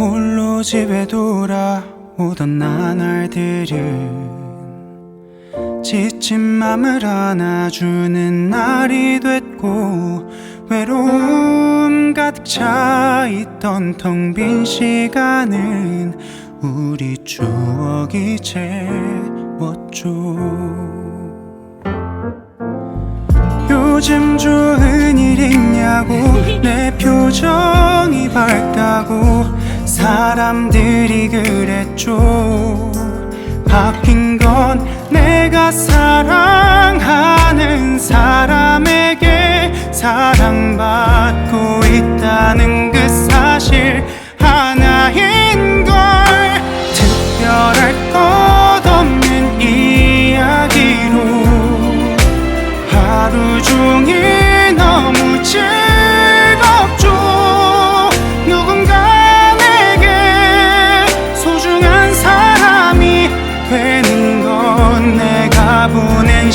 홀로 집에 돌아오던 나날들은 지친 맘을 안아주는 날이 됐고 외로움 가득 차 있던 텅 빈 시간은 우리 추억이 채웠죠. 요즘 좋은 일 있냐고 내 표정이 밝다고 사람들이 그랬죠. 바뀐 건 내가 사랑하는 사람에게 사랑받고 있다는 그 사실 하나인 걸 특별할 것 없는 이야기로 하루 종일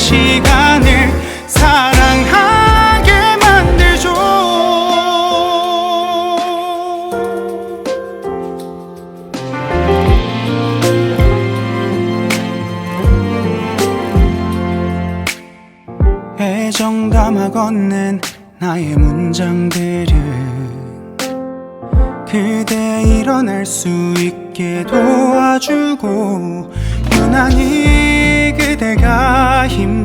시간을 사랑하게 만들죠. 애정 담아 건넨 나의 문장들은 그대 일어날 수 있게 도와주고 유난히 그대가 힘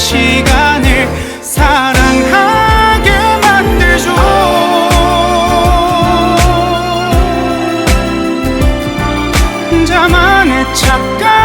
시간을 사랑하게 만들죠. 혼자만의 착각